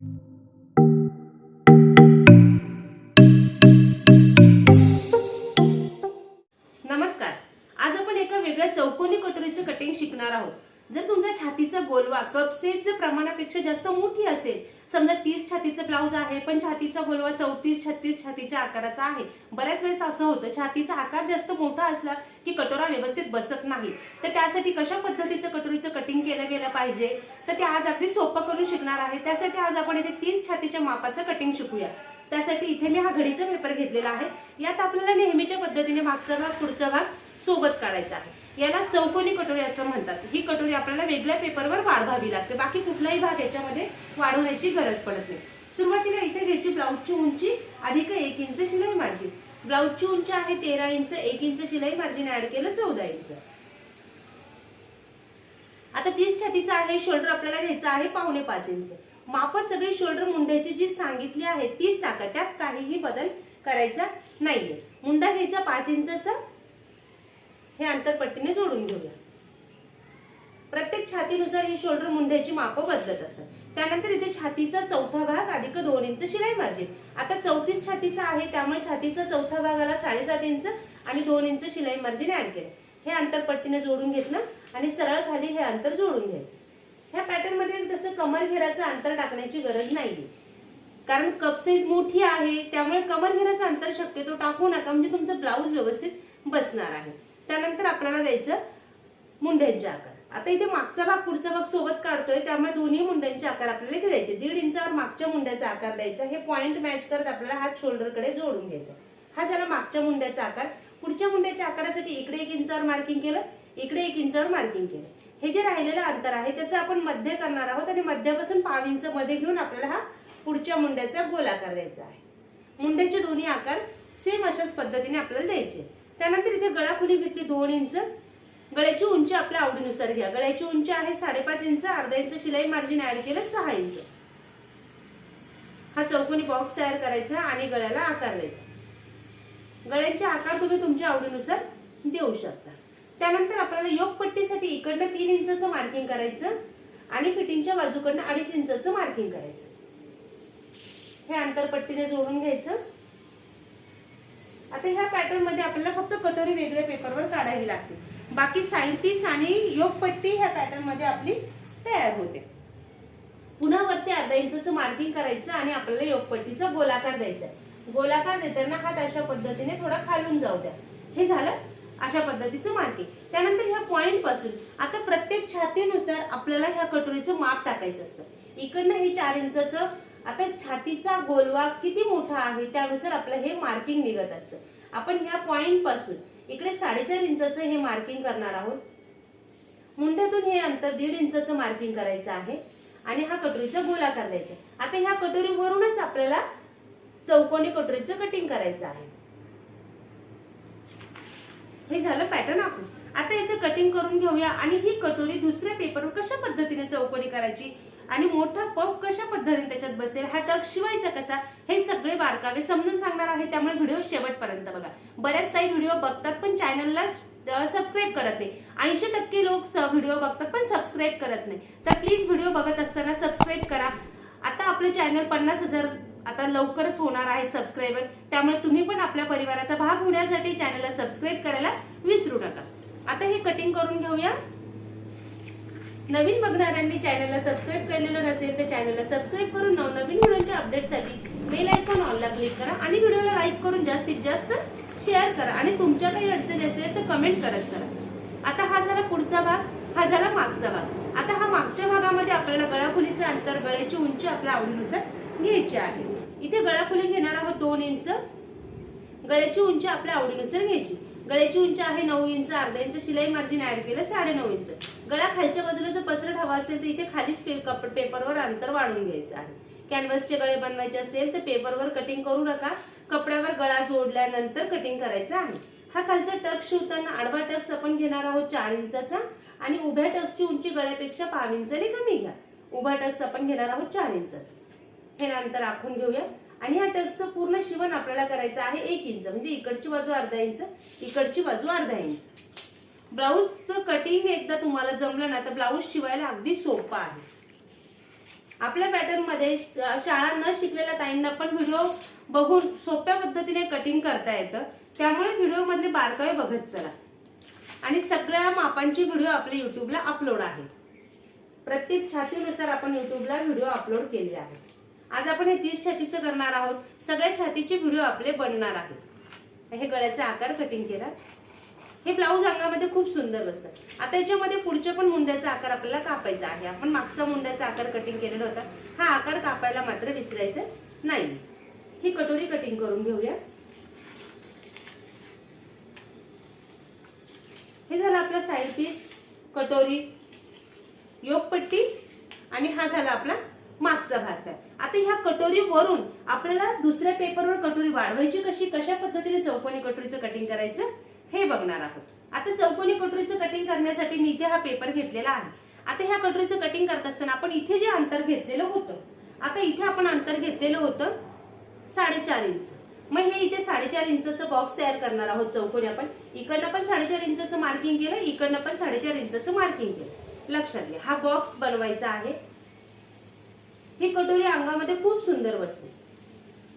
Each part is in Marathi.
Thank you. छातीचा प्रमाणापेक्षा जास्त मोठी असेल. समजा तीस छातीचं ब्लाऊज आहे पण छातीचा गोलवा चौतीस छत्तीस छातीच्या आकाराचा आहे. बऱ्याच वेळेस असं होतं छातीचा आकार जास्त मोठा असला की कटोरा व्यवस्थित बसत नाही. तर त्यासाठी कशा पद्धतीचं कटोरीचं कटिंग केलं गेलं पाहिजे? तर ते आज अगदी सोपं करून शिकणार आहे. त्यासाठी आज आपण इथे तीस छातीच्या मापाचं कटिंग शिकूया. त्यासाठी इथे मी हा घडीचा पेपर घेतलेला आहे. यात आपल्याला नेहमीच्या पद्धतीने मागचा भाग पुढचा भाग सोबत काढायचा आहे. याला चौकोनी कटोरी असं म्हणतात. ही कटोरी आपल्याला वेगळ्या पेपरवर वाढवावी लागते. बाकी कुठलाही भाग याच्यामध्ये वाढवण्याची गरज पडत नाही. सुरुवातीला इथे घ्यायची ब्लाऊजची उंची अधिक एक इंच शिलाई मार्जिन. ब्लाऊजची उंची आहे तेरा इंच एक इंच शिलाई मार्जिन ऍड केलं चौदा इंच. आता तीस छातीचा आहे शोल्डर आपल्याला घ्यायचा आहे पावणे पाच इंच. माप सगळी शोल्डर मुंड्याची जी सांगितली आहे तीच टाका त्यात काहीही बदल करायचा नाहीये. मुंडा घ्यायचा पाच इंचाचा हे अंतर पट्टीने जोडून घेऊया. प्रत्येक छातीनुसार ही शोल्डर मुंड्याची माप बदलत असतात. त्यानंतर इथे छातीचा चौथा भाग अधिक दोन इंच शिलाई मार्जिन. आता चौतीस छातीचा आहे त्यामुळे छातीचा चौथा भागाला साडेसात इंच आणि दोन इंच शिलाई मार्जिन ऍड केलं. हे अंतर पट्टीने जोडून घेतलं आणि सरळ खाली हे अंतर जोडून घ्यायचं. ह्या पॅटर्नमध्ये तसं कमर घेराचं अंतर टाकण्याची गरज नाहीये. कारण कप साईज मोठी आहे त्यामुळे कमर घेराचं अंतर शक्यतो टाकू नका. म्हणजे तुमचं ब्लाऊज व्यवस्थित बसणार आहे. त्यानंतर आपल्याला द्यायचं मुंड्यांचे आकार. आता इथे मागचा भाग पुढचा भाग सोबत काढतोय त्यामुळे दोन्ही मुंड्यांचे आकार आपल्याला इथे द्यायचे. दीड इंचावर मागच्या मुंड्याचा आकार द्यायचा. हे पॉईंट मॅच करत आपल्याला हात शोल्डरकडे जोडून घ्यायचा. हा झाला मागच्या मुंड्याचा आकार. पुढच्या मुंड्याच्या आकारासाठी इकडे एक इंचावर मार्किंग केलं इकडे एक इंचावर मार्किंग केलं. हे जे राहिलेलं अंतर आहे त्याचं आपण मध्य करणार आहोत आणि मध्यापासून पाव इंच मध्ये घेऊन आपल्याला हा पुढच्या मुंड्याचा गोलाकार द्यायचा आहे. मुंड्याचे दोन्ही आकार सेम अशाच पद्धतीने आपल्याला द्यायचे. त्यानंतर इथे गळा खुली घेतली दोन इंच. गळ्याची उंची आपल्या आवडीनुसार घ्या. गळ्याची उंची आहे साडेपाच इंच अर्धा इंच शिलाई मार्जिन ऍड केलं सहा इंच. हा चौकोनी बॉक्स तयार करायचा आणि गळ्याला आकार द्यायचा. गळ्यांचे आकार तुम्ही तुमच्या आवडीनुसार देऊ शकता. त्यानंतर आपल्याला योग पट्टीसाठी इकडनं तीन इंचचं मार्किंग करायचं आणि फिटिंगच्या बाजूकडनं अडीच इंचचं मार्किंग करायचं. हे अंतरपट्टीने जोडून घ्यायचं. आता ह्या पॅटर्नमध्ये आपल्याला फक्त कटोरी वेगळ्या पेपरवर काढावी लागते. बाकी सायंटिस आणि योगपट्टी ह्या पॅटर्नमध्ये आपली तयार होते. पुन्हा वरती अर्धा इंचचं मार्किंग करायचं आणि आपल्याला योगपट्टीचा गोलाकार द्यायचा आहे. गोलाकार देताना हात अशा पद्धतीने थोडा खालून जाऊ द्या. हे झालं अशा पद्धतीचं मार्किंग त्यानंतर ह्या पॉइंटपासून आता प्रत्येक छातीनुसार आपल्याला ह्या कटोरीचं माप टाकायचं असतं. इकडनं हे चार इंचचं आता छातीचा गोलवा किती मोठा आहे त्यानुसार आपलं हे मार्किंग निघत असतं. आपण ह्या पॉइंटपासून इकडे साडेचार इंचचं हे मार्किंग करणार आहोत. मुंड्यातून हे अंतर दीड इंचचं मार्किंग करायचं आहे आणि हा कटोरीचा गोलाकार द्यायचा आता ह्या कटोरीवरूनच आपल्याला चौकोनी कटोरीचं कटिंग करायचं आहे. हे झालं पॅटर्न आपण आता याचं कटिंग करून घेऊया आणि ही कटोरी दुसऱ्या पेपरवर कशा पद्धतीने चौकोनी करायची? आणि मोठा पफ कशा पद्धतीने त्याच्यात बसेल? हा टक शिवायचा कसा? हे सगळे बारकावे समजून सांगणार आहे. त्यामुळे व्हिडिओ शेवटपर्यंत बघा. बऱ्याच काही व्हिडिओ बघतात पण चॅनलला सबस्क्राईब करत नाही. ऐंशी टक्के लोक व्हिडिओ बघतात पण सबस्क्राईब करत नाही. तर प्लीज व्हिडिओ बघत असताना सबस्क्राईब करा. आता आपलं चॅनल पन्नास हजार आता लवकरच होणार आहे सबस्क्राईबर त्यामुळे तुम्ही पण आपल्या परिवाराचा भाग होण्यासाठी चॅनलला सबस्क्राईब करायला विसरू नका. आता हे कटिंग करून घेऊया. नवीन बघणाऱ्यांनी चॅनलला सबस्क्राईब केलेलं नसेल तर चॅनलला सबस्क्राईब करून नवनवीन व्हिडिओच्या अपडेटसाठी बेल आयकॉन ऑनला क्लिक करा आणि व्हिडिओला लाईक करून जास्तीत जास्त शेअर करा आणि तुमच्या काही अडचणी असेल तर कमेंट करत चला आता हा झाला पुढचा भाग हा झाला मागचा भाग. आता हा मागच्या भागामध्ये आपल्याला गळाखुलीचं अंतर गळ्याची उंची आपल्या आवडीनुसार घ्यायची आहे. इथे गळाखोली घेणार आहोत दोन इंच. गळ्याची उंची आपल्या आवडीनुसार घ्यायची. गळ्याची उंची आहे नऊ इंच अर्धा इंच शिलाई मार्जिन ऍड केलं साडे नऊ इंच. गळा खालच्या बाजूला जर पसरट हवा असेल तर इथे खालीच पे- पेपरवर अंतर वाढून घ्यायचं आहे. कॅनव्हसचे गळे बनवायचे असेल तर पेपरवर कटिंग करू नका. कपड्यावर गळा जोडल्यानंतर कटिंग करायचं आहे. हा खालचा टक्स शिवताना आडवा टक्स आपण घेणार आहोत चार इंचाचा. आणि उभ्या टक्सची उंची गळ्यापेक्षा पाव इंचाने कमी घ्या. उभा टक्स आपण घेणार आहोत चार इंचाचा. हे नंतर आखून घेऊया. आणि ह्या टक्सचं पूर्ण शिवण आपल्याला करायचं आहे एक इंच. म्हणजे इकडची बाजू अर्धा इंच इकडची बाजू अर्धा इंच. ब्लाऊजचं कटिंग एकदा तुम्हाला जमलं ना तर ब्लाऊज शिवायला अगदी सोपं आहे. आपल्या पॅटर्नमध्ये शाळा न शिकलेल्या ताईंना पण व्हिडिओ बघून सोप्या पद्धतीने कटिंग करता येतं. त्यामुळे व्हिडिओमधले बारकावे बघत चला. आणि सगळ्या मापांची व्हिडिओ आपल्या यूट्यूबला अपलोड आहे. प्रत्येक छातीनुसार आपण यूट्यूबला व्हिडिओ अपलोड केले आहे. आज आपण हे तीस छातीचं करणार आहोत. सगळ्या छातीचे व्हिडिओ आपले बनणार आहेत. हे गळ्याचा आकार कटिंग केला. हे ब्लाऊज अंगामध्ये खूप सुंदर बसतात. आता याच्यामध्ये पुढच्या पण मुंड्याचा आकार आपल्याला कापायचा आहे. आपण मागचा मुंड्याचा आकार कटिंग केलेला होता. हा आकार कापायला मात्र विसरायचा नाही. ही कटोरी कटिंग करून घेऊया. हे झालं आपला साईड पीस कटोरी योगपट्टी आणि हा झाला आपला मागचा भाग आहे. आता ह्या कटोरीवरून आपल्याला दुसऱ्या पेपरवर कटोरी वाढवायची कशी? कशा पद्धतीने चौकोनी कटोरीचं कटिंग करायचं? हे बघणार आहोत. आता चौकोनी कटोरीचं कटिंग करण्यासाठी मी इथे हा पेपर घेतलेला आहे. आता ह्या कटोरीचं कटिंग करत असताना आपण इथे जे अंतर घेतलेलं होतं आता इथे आपण अंतर घेतलेलं होतं साडेचार इंच. मग हे इथे साडेचार इंचचं बॉक्स तयार करणार आहोत चौकोनी आपण. इकडनं पण साडेचार इंचचं मार्किंग केलं इकडनं पण साडेचार इंचचं मार्किंग केलं. लक्षात घ्या हा बॉक्स बनवायचा आहे. ही कटोरी अंगामध्ये खूप सुंदर बसते.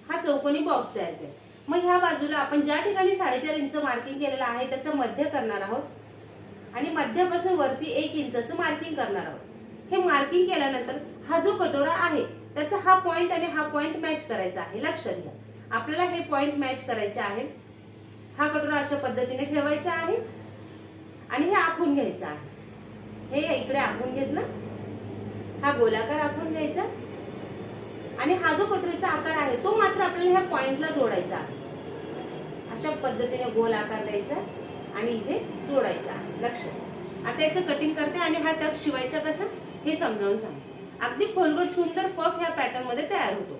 हा चौकोनी बॉक्स तयार केला. मग ह्या बाजूला आपण ज्या ठिकाणी साडेचार इंच मार्किंग केलेलं आहे त्याचं मध्य करणार आहोत. आणि मध्यापासून वरती एक इंचाचं मार्किंग करणार आहोत. हे मार्किंग केल्यानंतर हा जो कटोरा आहे त्याचा हा पॉइंट आणि हा पॉइंट मॅच करायचा आहे. लक्षात घ्या. आपल्याला हे पॉइंट मॅच करायचे आहे. हा कटोरा अशा पद्धतीने ठेवायचा आहे. आणि हे आखून घ्यायचं आहे. हे इकडे आखून घेतलं. हा गोलाकार आखून घ्यायचा. आणि हा जो कटोरीचा आकार आहे तो मात्र आपल्याला ह्या पॉइंटला जोडायचा आहे. अशा पद्धतीने गोल आकार द्यायचा आणि इथे जोडायचा लक्ष लक्षात आता याचं कटिंग करते आणि हा टक शिवायचा कसा? हे समजावून सांग अगदी खोलगट सुंदर पफ ह्या पॅटर्नमध्ये तयार होतो.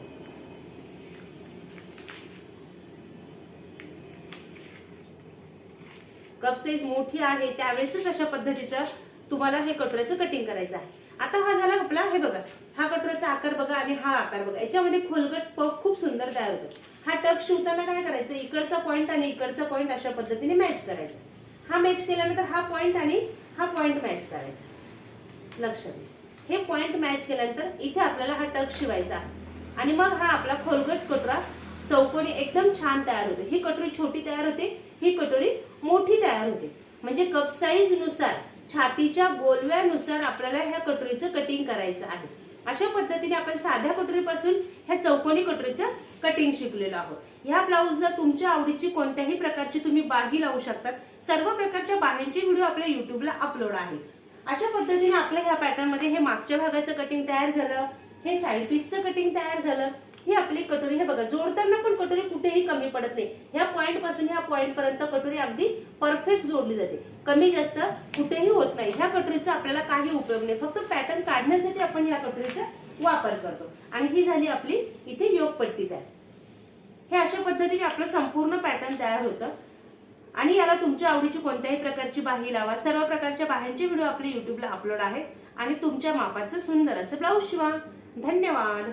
कप साईज मोठी आहे त्यावेळेसच अशा पद्धतीचं तुम्हाला हे कटोऱ्याचं कटिंग करायचं आहे. आता हा झाला आपला हे बघा हा कटोऱ्याचा आकार बघा आणि हा आकार बघा. याच्यामध्ये खोलगट पफ खूप सुंदर तयार होतो. हा टक शिवताना काय करायचं? इकडचा पॉइंट आणि इकडचा पॉइंट अशा पद्धतीने मॅच करायचा. हा मॅच केल्यानंतर हा पॉइंट आणि हा पॉइंट मॅच करायचा. लक्षात घ्या. हे पॉइंट मॅच केल्यानंतर इथे आपल्याला हा टक शिवायचा आणि मग हा आपला खोलगट कटोरा चौकोनी एकदम छान तयार होते. ही कटोरी छोटी तयार होते ही कटोरी मोठी तयार होते. म्हणजे कप साईजनुसार छातीच्या गोलव्यानुसार आपल्याला ह्या कटोरीचं कटिंग करायचं आहे. अशा पद्धतीने आपण साध्या कटोरीपासून ह्या चौकोनी कटोरीचं कटिंग शिकलेलो आहोत. ह्या ब्लाऊजला तुमच्या आवडीची कोणत्याही प्रकारची तुम्ही बाही लावू शकतात. सर्व प्रकारच्या बाह्यांचे व्हिडिओ आपल्या युट्यूबला अपलोड आहे अशा पद्धतीने आपल्या ह्या पॅटर्नमध्ये हे मागच्या भागाचं कटिंग तयार झालं. हे साईड पीसचं कटिंग तयार झालं. ही आपली कटोरी हे बघा जोडताना पण कटोरी कुठेही कमी पडत नाही. ह्या पॉईंटपासून ह्या पॉईंट पर्यंत कटोरी अगदी परफेक्ट जोडली जाते. कमी जास्त कुठेही होत नाही. ह्या कटोरीचा आपल्याला काही उपयोग नाही. फक्त पॅटर्न काढण्यासाठी आपण ह्या कटोरीचा वापर करतो. आणि ही झाली आपली इथे योगपट्टी तयार. हे अशा पद्धतीने आपलं संपूर्ण पॅटर्न तयार होतं. आणि याला तुमच्या आवडीची कोणत्याही प्रकारची बाही लावा. सर्व प्रकारच्या बाह्यांचे व्हिडिओ आपले युट्यूबला अपलोड आहेत. आणि तुमच्या मापाचं सुंदर असं ब्लाऊज शिवा. धन्यवाद.